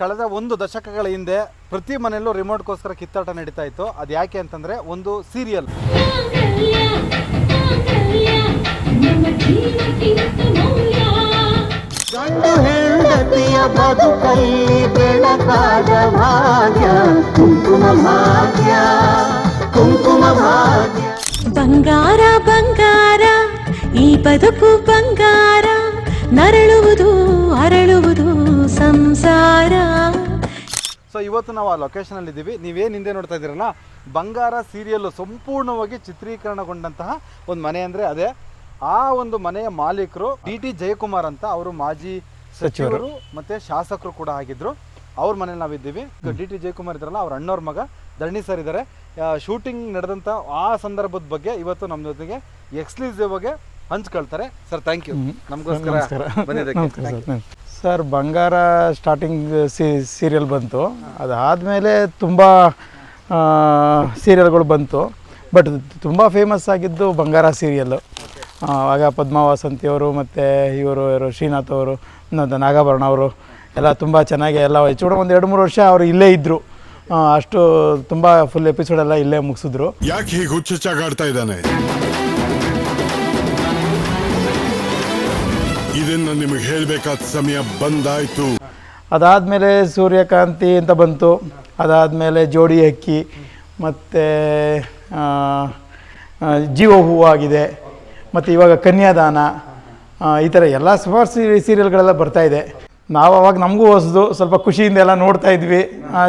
ಕಳೆದ ಒಂದು ದಶಕಗಳ ಹಿಂದೆ ಪ್ರತಿ ಮನೆಯಲ್ಲೂ ರಿಮೋಟ್ಗೋಸ್ಕರ ಕಿತ್ತಾಟ ನಡೀತಾ ಇತ್ತು. ಅದು ಯಾಕೆ ಅಂತಂದ್ರೆ ಒಂದು ಸೀರಿಯಲ್. ಬಂಗಾರ ಬಂಗಾರ ಈ ಬದುಕು ಬಂಗಾರ ನರಳುವುದು ಅರಳುವುದು ಸಂಸಾರ. ಸೊ ಇವತ್ತು ನಾವು ಆ ಲೊಕೇಶನಲ್ಲಿ ಇದ್ದೀವಿ ನೀವೇನು ಹಿಂದೆ ನೋಡ್ತಾ ಇದ್ದೀರಲ್ಲ ಬಂಗಾರ ಸೀರಿಯಲ್ಲು ಸಂಪೂರ್ಣವಾಗಿ ಚಿತ್ರೀಕರಣಗೊಂಡಂತಹ ಒಂದು ಮನೆ ಅಂದ್ರೆ ಅದೇ. ಆ ಒಂದು ಮನೆಯ ಮಾಲೀಕರು ಡಿ ಟಿ ಜಯಕುಮಾರ್ ಅಂತ ಅವರು ಮಾಜಿ ಸಚಿವರು ಮತ್ತೆ ಶಾಸಕರು ಕೂಡ ಆಗಿದ್ರು. ಅವ್ರ ಮನೇಲಿ ನಾವಿದ್ದೀವಿ ಡಿ ಟಿ ಜಯಕುಮಾರ್ ಇದ್ರಲ್ಲ ಅವ್ರ ಅಣ್ಣವ್ರ ಮಗ ಧರಣಿ ಸರ್ ಇದ್ದಾರೆ. ಶೂಟಿಂಗ್ ನಡೆದಂತ ಆ ಸಂದರ್ಭದ ಬಗ್ಗೆ ಇವತ್ತು ನಮ್ಮ ಜೊತೆಗೆ ಎಕ್ಸ್ಕ್ಲೂಸಿವ್ ಆಗಿ ಹಂಚ್ಕೊಳ್ತಾರೆ. ಸರ್ ಥ್ಯಾಂಕ್ ಯು ನಮಗೋಸ್ಕರ ಬಂದಿದ್ದಕ್ಕೆ. ಸರ್. ಬಂಗಾರ ಸ್ಟಾರ್ಟಿಂಗ್ ಸೀರಿಯಲ್ ಬಂತು. ಅದಾದಮೇಲೆ ತುಂಬ ಸೀರಿಯಲ್ಗಳು ಬಂತು. ಬಟ್ ತುಂಬ ಫೇಮಸ್ ಆಗಿದ್ದು ಬಂಗಾರ ಸೀರಿಯಲ್ಲು ಆಗ ಪದ್ಮ ವಾಸಂತಿಯವರು ಮತ್ತು ಇವರು ಇವರು ಶ್ರೀನಾಥ್ ಅವರು ನಾಗಾಭರಣ ಅವರು, ಎಲ್ಲ ತುಂಬ ಚೆನ್ನಾಗಿ ಎಲ್ಲ ಹೆಚ್ಚು ಒಂದು ಎರಡು ಮೂರು ವರ್ಷ ಅವರು ಇಲ್ಲೇ ಇದ್ದರು ಅಷ್ಟು ತುಂಬ ಫುಲ್ ಎಪಿಸೋಡ್ ಎಲ್ಲ ಇಲ್ಲೇ ಮುಗಿಸಿದ್ರು. ಯಾಕೆ ಹೀಗೆ ಹುಚ್ಚುಚ್ಚಾಗಾಡ್ತಾ ಇದ್ದಾನೆ? ಇದನ್ನ ನಿಮಗೆ ಹೇಳಬೇಕಾದ ಸಮಯ ಬಂದಾಯ್ತು. ಅದಾದಮೇಲೆ ಸೂರ್ಯಕಾಂತಿ ಅಂತ ಬಂತು. ಅದಾದಮೇಲೆ ಜೋಡಿ ಅಕ್ಕಿ, ಮತ್ತು ಜೀವ ಹೂವು ಆಗಿದೆ. ಮತ್ತು ಇವಾಗ ಕನ್ಯಾದಾನ ಈ ಥರ ಎಲ್ಲ ಸುಮಾರು ಸೀರಿ ಸೀರಿಯಲ್ಗಳೆಲ್ಲ ಬರ್ತಾ ಇದೆ. ನಾವು ಅವಾಗ ನಮಗೂ ಹೊಸದು, ಸ್ವಲ್ಪ ಖುಷಿಯಿಂದ ಎಲ್ಲ ನೋಡ್ತಾ ಇದ್ವಿ.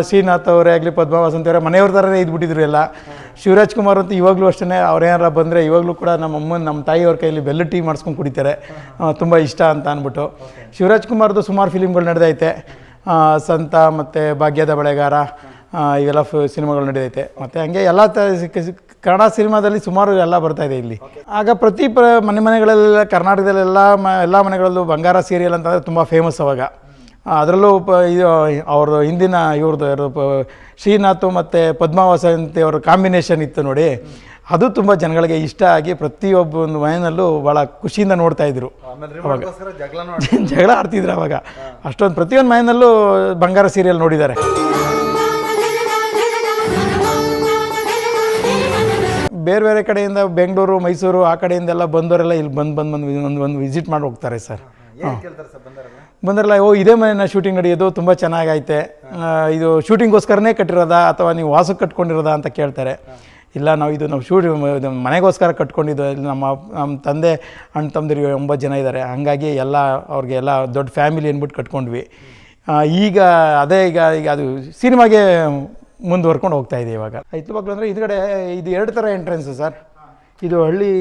ಶ್ರೀನಾಥ್ ಅವರೇ ಆಗಲಿ, ಪದ್ಮಾ ವಸಂತಿ ಅವರೇ, ಮನೆಯವ್ರ ಥರನೇ ಇದ್ಬಿಟ್ಟಿದ್ರು ಎಲ್ಲ. ಶಿವರಾಜ್ ಕುಮಾರ್ ಅಂತೂ ಇವಾಗಲೂ ಅಷ್ಟೇ ಅವ್ರೇನಾರ ಬಂದರೆ ಇವಾಗಲೂ ಕೂಡ ನಮ್ಮ ಅಮ್ಮನ, ನಮ್ಮ ತಾಯಿಯವ್ರ ಕೈಯಲ್ಲಿ ಬೆಲ್ಲ ಟೀ ಮಾಡ್ಸ್ಕೊಂಡು ಕುಡಿತಾರೆ. ತುಂಬ ಇಷ್ಟ ಅಂತ ಅಂದ್ಬಿಟ್ಟು ಶಿವರಾಜ್ ಕುಮಾರ್ದು ಸುಮಾರು ಫಿಲಿಮ್ಗಳು ನಡೆದೈತೆ. ಸಂತ ಮತ್ತು ಭಾಗ್ಯದ ಬಳೆಗಾರ ಇವೆಲ್ಲ ಫ್, ಸಿನಿಮಾಗಳು ನಡೆದೈತೆ. ಮತ್ತು ಹಂಗೆ ಎಲ್ಲ ಸಿ- ಕನ್ನಡ ಸಿನಿಮಾದಲ್ಲಿ ಸುಮಾರು ಎಲ್ಲ ಬರ್ತಾಯಿದೆ ಇಲ್ಲಿ. ಆಗ ಪ್ರತಿ ಪ್ರ, ಮನೆ ಮನೆಗಳಲ್ಲೆಲ್ಲ, ಕರ್ನಾಟಕದಲ್ಲೆಲ್ಲ ಮ, ಎಲ್ಲ ಮನೆಗಳಲ್ಲೂ ಬಂಗಾರ ಸೀರಿಯಲ್ ಅಂತಂದರೆ ತುಂಬ ಫೇಮಸ್ ಅವಾಗ. ಅದರಲ್ಲೂ ಪ ಇದು ಅವ್ರದ್ದು ಹಿಂದಿನ ಇವ್ರದ್ದು ಶ್ರೀನಾಥು ಮತ್ತು ಪದ್ಮಾವಸಂತಿ ಅವ್ರ ಕಾಂಬಿನೇಷನ್ ಇತ್ತು ನೋಡಿ. ಅದು ತುಂಬ ಜನಗಳಿಗೆ ಇಷ್ಟ ಆಗಿ ಪ್ರತಿಯೊಬ್ಬ ಒಂದು ಮನೆಯಲ್ಲೂ ಭಾಳ ಖುಷಿಯಿಂದ ನೋಡ್ತಾ ಇದ್ರು. ಜಗಳ ಆಡ್ತಿದ್ರು ಅವಾಗ. ಅಷ್ಟೊಂದು ಪ್ರತಿಯೊಂದು ಮನೆಯಲ್ಲೂ ಬಂಗಾರ ಸೀರಿಯಲ್ ನೋಡಿದ್ದಾರೆ. ಬೇರೆ ಬೇರೆ ಕಡೆಯಿಂದ ಬೆಂಗಳೂರು ಮೈಸೂರು ಆ ಕಡೆಯಿಂದೆಲ್ಲ ಬಂದವರೆಲ್ಲ ಇಲ್ಲಿ ಬಂದು ಬಂದು ಬಂದು ಒಂದು ಒಂದು ವಿಸಿಟ್ ಮಾಡಿ ಹೋಗ್ತಾರೆ ಸರ್. ಬಂದಾರಲ್ಲ? ಬಂದ್ರಲ್ಲ ಓ ಇದೇ ಮನೆಯ ಶೂಟಿಂಗ್ ನಡೆಯೋದು ತುಂಬ ಚೆನ್ನಾಗೈತೆ ಇದು ಶೂಟಿಂಗ್ಗೋಸ್ಕರನೇ ಕಟ್ಟಿರೋದಾ ಅಥವಾ ನೀವು ವಾಸಕ್ಕೆ ಕಟ್ಕೊಂಡಿರೋದಾ ಅಂತ ಕೇಳ್ತಾರೆ. ಇಲ್ಲ ನಾವು ಇದು ನಾವು ಶೂಟ್ ಮನೆಗೋಸ್ಕರ ಕಟ್ಕೊಂಡಿದ್ದು ಇಲ್ಲಿ ನಮ್ಮ ನಮ್ಮ ತಂದೆ ಅಣ್ಣ ತಮ್ಮದಿರಿಗೆ ಒಂಬತ್ತು ಜನ ಇದ್ದಾರೆ. ಹಾಗಾಗಿ ಎಲ್ಲ ಅವ್ರಿಗೆ ಎಲ್ಲ ದೊಡ್ಡ ಫ್ಯಾಮಿಲಿ ಅಂದ್ಬಿಟ್ಟು ಕಟ್ಕೊಂಡ್ವಿ. ಈಗ ಅದೇ ಈಗ ಈಗ ಅದು ಸಿನಿಮಾಗೆ ಮುಂದುವರ್ಕೊಂಡು ಹೋಗ್ತಾ ಇದೆ ಇವಾಗ. ಮಕ್ಕಳು ಅಂದರೆ ಇದುಗಡೆ ಇದು ಎರಡು ಥರ ಎಂಟ್ರೆನ್ಸ್ ಸರ್. ಇದು ಹಳ್ಳಿ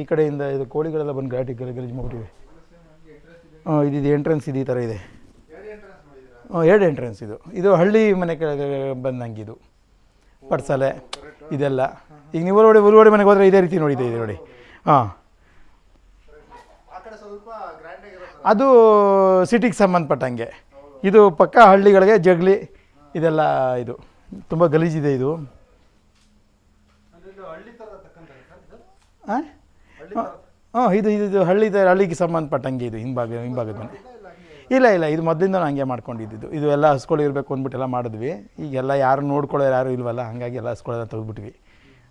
ಈ ಕಡೆಯಿಂದ ಇದು ಕೋಳಿಗಳೆಲ್ಲ ಬಂದು ಗಾಡಿ ಗಲಿ ಗಲೀಜು ಮಾಡ್ಬಿಟ್ಟಿವೆ ಹಾಂ ಇದು ಇದು ಎಂಟ್ರೆನ್ಸ್ ಇದು ಈ ಥರ ಇದೆ. ಎರಡು ಎಂಟ್ರೆನ್ಸ್ ಇದು. ಇದು ಹಳ್ಳಿ ಮನೆ ಕೆಳಗೆ ಬಂದಂಗೆ ಇದು ಪಡ್ಸಲೆ ಇದೆಲ್ಲ. ಈಗ ನೀವು ಒಳಗಡೆ ಉರುವಡೆ ಮನೆಗೆ ಹೋದರೆ ಇದೇ ರೀತಿ ನೋಡಿದೆ ಇದೆ ನೋಡಿ. ಹಾಂ ಅದು ಸಿಟಿಗೆ ಸಂಬಂಧಪಟ್ಟಂಗೆ ಇದು ಪಕ್ಕ ಹಳ್ಳಿಗಳಿಗೆ ಜಗ್ಲಿ ಇದೆಲ್ಲ ಇದು. ತುಂಬ ಗಲೀಜಿದೆ ಇದು. ಹಾಂ ಹಾಂ, ಇದು ಇದು ಹಳ್ಳಿದ ಹಳ್ಳಿಗೆ ಸಂಬಂಧಪಟ್ಟಂಗೆ ಇದು, ಹಿಂಭಾಗ, ಹಿಂಭಾಗದ ಮನೆ. ಇಲ್ಲ ಇಲ್ಲ, ಇದು ಮೊದಲಿಂದ ಹಂಗೆ ಮಾಡ್ಕೊಂಡಿದ್ದು ಇದು ಎಲ್ಲ ಹಸ್ಕೊಳ್ಳಿ ಇರಬೇಕು ಅಂದ್ಬಿಟ್ಟೆಲ್ಲ ಮಾಡಿದ್ವಿ. ಈಗೆಲ್ಲ ಯಾರು ನೋಡ್ಕೊಳ್ಳೋರು ಯಾರು ಇಲ್ವಲ್ಲ, ಹಾಗಾಗಿ ಎಲ್ಲ ಹಸ್ಕೊಳ್ಳೋದ ತೆಗೆದ್ಬಿಟ್ವಿ.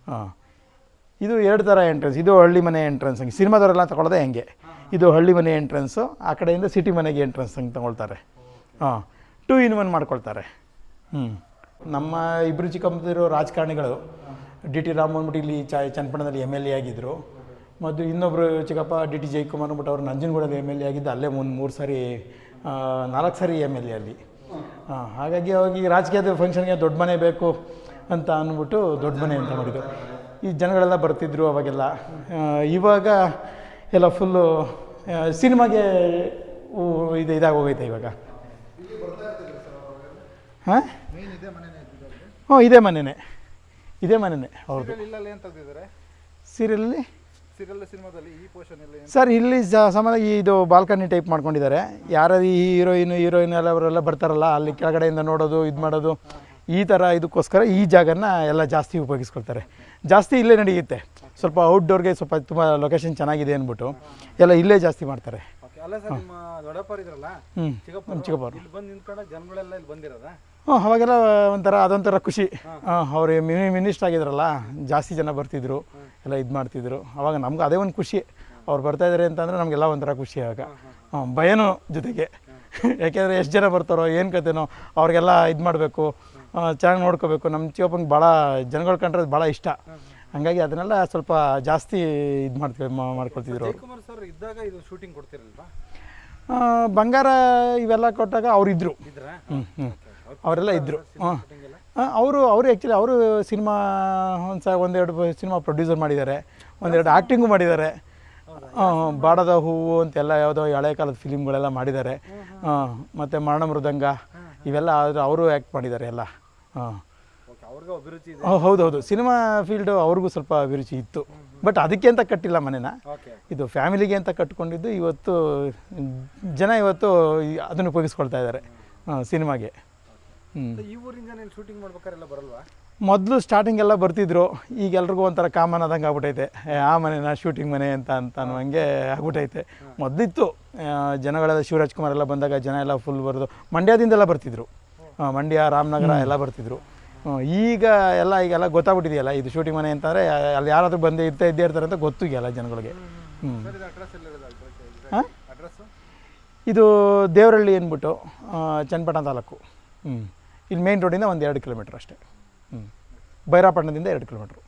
ಹಾಂ. ಇದು ಎರಡು ಥರ ಎಂಟ್ರೆನ್ಸ್ ಇದು ಹಳ್ಳಿ ಮನೆ ಎಂಟ್ರೆನ್ಸ್ ಹಂಗೆ. ಸಿನಿಮಾದವರೆಲ್ಲ ತಗೊಳ್ಳೋದೆ ಹೆಂಗೆ. ಇದು ಹಳ್ಳಿ ಮನೆ ಎಂಟ್ರೆನ್ಸು ಆ ಕಡೆಯಿಂದ ಸಿಟಿ ಮನೆಗೆ ಎಂಟ್ರೆನ್ಸ್ ಹಂಗೆ ತೊಗೊಳ್ತಾರೆ. ಹಾಂ. ಟೂ ಇನ್ ಒನ್ ಮಾಡ್ಕೊಳ್ತಾರೆ. ಹ್ಞೂ ನಮ್ಮ ಇಬ್ಬರು ಚಿಕ್ಕಮ್ಮದಿರೋ ರಾಜಕಾರಣಿಗಳು. ಡಿ ಟಿ ರಾಮ್ ಅಂದ್ಬಿಟ್ಟು ಇಲ್ಲಿ ಚ, ಚನ್ನಪಟ್ಟಣದಲ್ಲಿ ಎಂ ಎಲ್ ಎ ಆಗಿದ್ದರು ಮತ್ತು ಇನ್ನೊಬ್ಬರು ಚಿಕ್ಕಪ್ಪ ಡಿ ಟಿ ಜಯಕುಮಾರ್ ಅಂದ್ಬಿಟ್ಟು ಅವರು ನಂಜನಗೂಡದ ಎಂ ಎಲ್ ಎ ಆಗಿದ್ದು ಅಲ್ಲೇ ಒಂದು ಮೂರು ಸಾರಿ ನಾಲ್ಕು ಸಾರಿ ಎಂ ಎಲ್ ಎ ಅಲ್ಲಿ. ಹಾಂ ಹಾಗಾಗಿ ಅವಾಗ ಈ ರಾಜಕೀಯದ ಫಂಕ್ಷನ್ಗೆ ದೊಡ್ಡ ಮನೆ ಬೇಕು ಅಂತ ಅಂದ್ಬಿಟ್ಟು ದೊಡ್ಡ ಮನೆ ಅಂತ ಮಾಡಿದ್ದು ಈ ಜನಗಳೆಲ್ಲ ಬರ್ತಿದ್ರು ಅವಾಗೆಲ್ಲ. ಇವಾಗ ಎಲ್ಲ ಫುಲ್ಲು ಸಿನಿಮಾಗೆ ಇದು ಇದಾಗಿ ಹೋಗೈತೆ ಇವಾಗ. ಹಾಂ? ಹ್ಞೂ ಇದೇ ಮನೆಯೇ ಇದೇ ಮನೆಯೇ ಅವ್ರದ್ದು. ಸೀರಿಯಲ್ಲಿ ಸೀರಿಯಲಲ್ಲಿ? ಸೀರಿಯಲ್ ಸಿನಿಮಾದಲ್ಲಿ ಈ ಪೋರ್ಷನ್ ಎಲ್ಲ ಸರ್ ಇಲ್ಲಿ ಸಮಾನ ಇದು ಬಾಲ್ಕನಿ ಟೈಪ್ ಮಾಡ್ಕೊಂಡಿದ್ದಾರೆ. ಯಾರು ಈ ಹೀರೋಯಿನ್ ಹೀರೋಯಿನ್ ಎಲ್ಲ ಅವರೆಲ್ಲ ಬರ್ತಾರಲ್ಲ ಅಲ್ಲಿ ಕೆಳಗಡೆಯಿಂದ ನೋಡೋದು ಇದು ಮಾಡೋದು ಈ ಥರ ಇದಕ್ಕೋಸ್ಕರ ಈ ಜಾಗನ ಎಲ್ಲ ಜಾಸ್ತಿ ಉಪಯೋಗಿಸ್ಕೊಳ್ತಾರೆ. ಜಾಸ್ತಿ ಇಲ್ಲೇ ನಡೆಯುತ್ತೆ. ಸ್ವಲ್ಪ ಔಟ್ಡೋರ್ಗೆ ಸ್ವಲ್ಪ ತುಂಬ ಲೊಕೇಶನ್ ಚೆನ್ನಾಗಿದೆ ಅಂದ್ಬಿಟ್ಟು ಎಲ್ಲ ಇಲ್ಲೇ ಜಾಸ್ತಿ ಮಾಡ್ತಾರೆ. ಓಕೆ ಅಲ್ಲ ಸರ್ ನಿಮ್ಮ ದೊಡ್ಡಪ್ಪರ್ ಇದ್ರಲ್ಲ ಹ್ಞೂ ಚಿಕ್ಕಪ್ಪ ಇಲ್ಲಿ ಬಂದು ನಿಂತ್ಕೊಂಡ ಜನಗಳೆಲ್ಲ ಇಲ್ಲಿ ಬಂದಿರೋದ? ಹ್ಞೂ ಅವಾಗೆಲ್ಲ ಒಂಥರ ಅದೊಂಥರ ಖುಷಿ. ಅವರು ಮಿನಿ ಮಿನಿಸ್ಟರ್ ಆಗಿದ್ರಲ್ಲ ಜಾಸ್ತಿ ಜನ ಬರ್ತಿದ್ರು ಎಲ್ಲ ಇದು ಮಾಡ್ತಿದ್ರು. ಅವಾಗ ನಮ್ಗೆ ಅದೇ ಒಂದು ಖುಷಿ. ಅವ್ರು ಬರ್ತಾ ಅಂತಂದ್ರೆ ಅಂತಂದರೆ ನಮಗೆಲ್ಲ ಒಂಥರ ಖುಷಿ ಆಗ. ಭಯನೂ ಜೊತೆಗೆ. ಯಾಕೆಂದರೆ ಎಷ್ಟು ಜನ ಬರ್ತಾರೋ ಏನು ಕತೆನೋ ಅವ್ರಿಗೆಲ್ಲ ಇದು ಮಾಡಬೇಕು. ಚೆನ್ನಾಗಿ ನೋಡ್ಕೋಬೇಕು. ನಮ್ಮ ಚಿಕ್ಕಪ್ಪಂಗೆ ಭಾಳ ಜನಗಳು ಕಂಡ್ರೆ ಭಾಳ ಇಷ್ಟ. ಹಂಗಾಗಿ ಅದನ್ನೆಲ್ಲ ಸ್ವಲ್ಪ ಜಾಸ್ತಿ ಇದು ಮಾಡ್ತೀವಿ ಮಾಡ್ಕೊಳ್ತಿದ್ರು ಶೂಟಿಂಗ್ ಕೊಡ್ತಿರಲ್ವಾ? ಬಂಗಾರ ಇವೆಲ್ಲ ಕೊಟ್ಟಾಗ ಅವರಿದ್ದರು ಇದ್ರ? ಹ್ಞೂ ಹ್ಞೂ ಅವರೆಲ್ಲ ಇದ್ದರು ಹಾಂ. ಅವರು ಅವರು ಆ್ಯಕ್ಚುಲಿ ಅವರು ಸಿನಿಮಾ ಒಂದು ಸ ಒಂದೆರಡು ಸಿನಿಮಾ ಪ್ರೊಡ್ಯೂಸರ್ ಮಾಡಿದ್ದಾರೆ. ಒಂದೆರಡು ಆ್ಯಕ್ಟಿಂಗು ಮಾಡಿದ್ದಾರೆ. ಬಾಡದ ಹೂವು ಅಂತೆಲ್ಲ ಯಾವುದೋ ಹಳೆ ಕಾಲದ ಫಿಲಿಮ್ಗಳೆಲ್ಲ ಮಾಡಿದ್ದಾರೆ. ಹಾಂ ಮತ್ತು ಮರಣ ಮೃದಂಗ ಇವೆಲ್ಲ ಆದರೆ ಅವರು ಆ್ಯಕ್ಟ್ ಮಾಡಿದ್ದಾರೆ ಎಲ್ಲ. ಹಾಂ. ಹೌದು ಹೌದು. ಸಿನಿಮಾ ಫೀಲ್ಡು ಅವ್ರಿಗೂ ಸ್ವಲ್ಪ ಅಭಿರುಚಿ ಇತ್ತು. ಬಟ್ ಅದಕ್ಕೆ ಅಂತ ಕಟ್ಟಿಲ್ಲ ಮನೇನ. ಇದು ಫ್ಯಾಮಿಲಿಗೆ ಅಂತ ಕಟ್ಕೊಂಡಿದ್ದು ಇವತ್ತು ಜನ ಇವತ್ತು ಅದನ್ನು ಉಪಯೋಗಿಸ್ಕೊಳ್ತಾ ಇದ್ದಾರೆ. ಸಿನಿಮಾಗೆ. ಈ ಊರಿಂದ ನೀನು ಶೂಟಿಂಗ್ ಮಾಡ್ಬೇಕಾರೆಲ್ಲ ಬರಲ್ವಾ? ಮೊದಲು ಸ್ಟಾರ್ಟಿಂಗ್ ಎಲ್ಲ ಬರ್ತಿದ್ರು. ಈಗ ಎಲ್ರಿಗೂ ಒಂಥರ ಕಾಮನ್ ಆದಂಗೆ ಆಗ್ಬಿಟ್ಟೈತೆ ಆ ಮನೆನ ಶೂಟಿಂಗ್ ಮನೆ ಅಂತ ಅಂತ ಅನ್ನೋಂಗೆ ಆಗ್ಬಿಟ್ಟೈತೆ ಮೊದಲಿತ್ತು. ಜನಗಳೆಲ್ಲ ಶಿವರಾಜ್ ಕುಮಾರ್ ಎಲ್ಲ ಬಂದಾಗ ಜನ ಎಲ್ಲ ಫುಲ್ ಬರೋದು. ಮಂಡ್ಯದಿಂದೆಲ್ಲ ಬರ್ತಿದ್ರು. ಮಂಡ್ಯ ರಾಮನಗರ ಎಲ್ಲ ಬರ್ತಿದ್ರು. ಈಗ ಎಲ್ಲ ಈಗೆಲ್ಲ ಗೊತ್ತಾಗ್ಬಿಟ್ಟಿದೆಯಲ್ಲ ಇದು ಶೂಟಿಂಗ್ ಮನೆ ಅಂತಂದರೆ ಅಲ್ಲಿ ಯಾರಾದರೂ ಬಂದೇ ಇರ್ತಾ ಇದ್ದೇ ಇರ್ತಾರೆ ಅಂತ ಗೊತ್ತು ಈಗ ಎಲ್ಲ ಜನಗಳಿಗೆ ಹ್ಞೂ ಇದು ದೇವರಳ್ಳಿ ಹಾಂ ಇದು ದೇವರಹಳ್ಳಿ ಅಂದ್ಬಿಟ್ಟು ಚನ್ನಪಟ್ಟಣ ತಾಲೂಕು. ಹ್ಞೂ ಇಲ್ಲಿ ಮೇನ್ ರೋಡಿಂದ ಒಂದು ಎರಡು ಕಿಲೋಮೀಟ್ರ್ ಅಷ್ಟೇ. ಹ್ಞೂ ಬೈರಾಪಟ್ಟಣದಿಂದ ಎರಡು ಕಿಲೋಮೀಟ್ರು